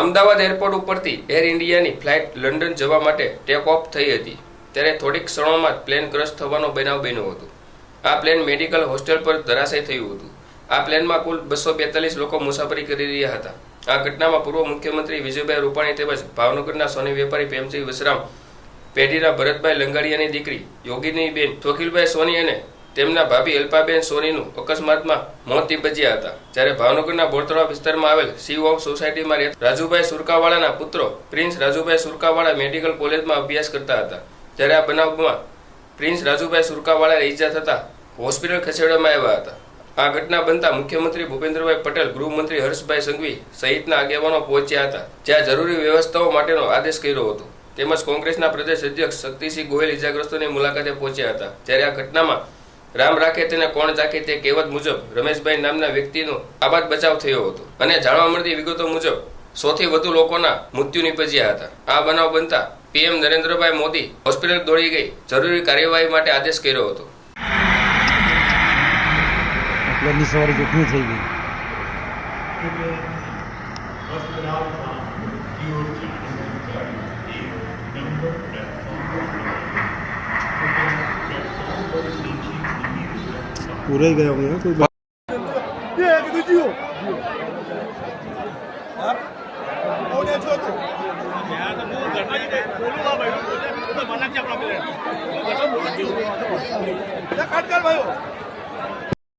Ahmedabad airport ઉપરથી air ઇન્ડિયાની flight London જવા માટે ટેક ઓફ થઈ હતી. ત્યારે થોડીક ક્ષણોમાં જ પ્લેન ક્રશ થવાનો બનાવ બન્યો હતો. આ પ્લેન મેડિકલ હોસ્ટેલ પર ધરાશય થયું હતું. આ પ્લેનમાં કુલ બસો બેતાલીસ લોકો મુસાફરી કરી રહ્યા હતા. આ ઘટનામાં પૂર્વ મુખ્યમંત્રી વિજયભાઈ રૂપાણી તેમજ ભાવનગરના સોની વેપારી પ્રેમસિંહ વસરામ પેઢીના ભરતભાઈ લંગાડિયાની દીકરી યોગીનીબેન ચોકીલભાઈ સોની અને તેમના ભાભી અલ્પાબેન સોનીનું અકસ્માતમાં મોત નિપજ્યા હતા. જ્યારે ભાવનગરના બોરતળા વિસ્તારમાં આવેલ સી ઓફ સોસાયટીમાં રહેતા રાજુભાઈ સુરકાવાળાના પુત્રો પ્રિન્સ રાજુભાઈ સુરકાવાળા મેડિકલ કોલેજમાં અભ્યાસ કરતા હતા. જ્યારે આ બનાવમાં પ્રિન્સ રાજુભાઈ સુરકાવાળાને ઈજા થતા હોસ્પિટલ ખસેડવામાં આવ્યા હતા. આ ઘટના બનતા મુખ્યમંત્રી ભૂપેન્દ્રભાઈ પટેલ, ગૃહમંત્રી હર્ષભાઈ સંઘવી સહિતના આગેવાનો પહોંચ્યા હતા, જ્યાં જરૂરી વ્યવસ્થાઓ માટેનો આદેશ કર્યો હતો. તેમજ કોંગ્રેસના પ્રદેશ અધ્યક્ષ શક્તિસિંહ ગોયલ ઇજાગ્રસ્તોની મુલાકાતે પહોંચ્યા હતા. જ્યારે આ ઘટનામાં રામ રાખે તેને કોણ ચાકે તે કહેવત મુજબ રમેશભાઈ નામના વ્યક્તિનો આબાદ બચાવ થયો હતો. અને જાણવા મળતી વિગતો મુજબ સૌથી વધુ લોકોના મૃત્યુ નિપજ્યા હતા. આ બનાવ બનતા પીએમ નરેન્દ્રભાઈ મોદી હોસ્પિટલ દોડી ગઈ. જરૂરી કાર્યવાહી માટે આદેશ કર્યો હતો. જોખમી થઈ ગઈ. પૂરાઈ ગયા અમે કોઈ કટ કર ભાઈઓ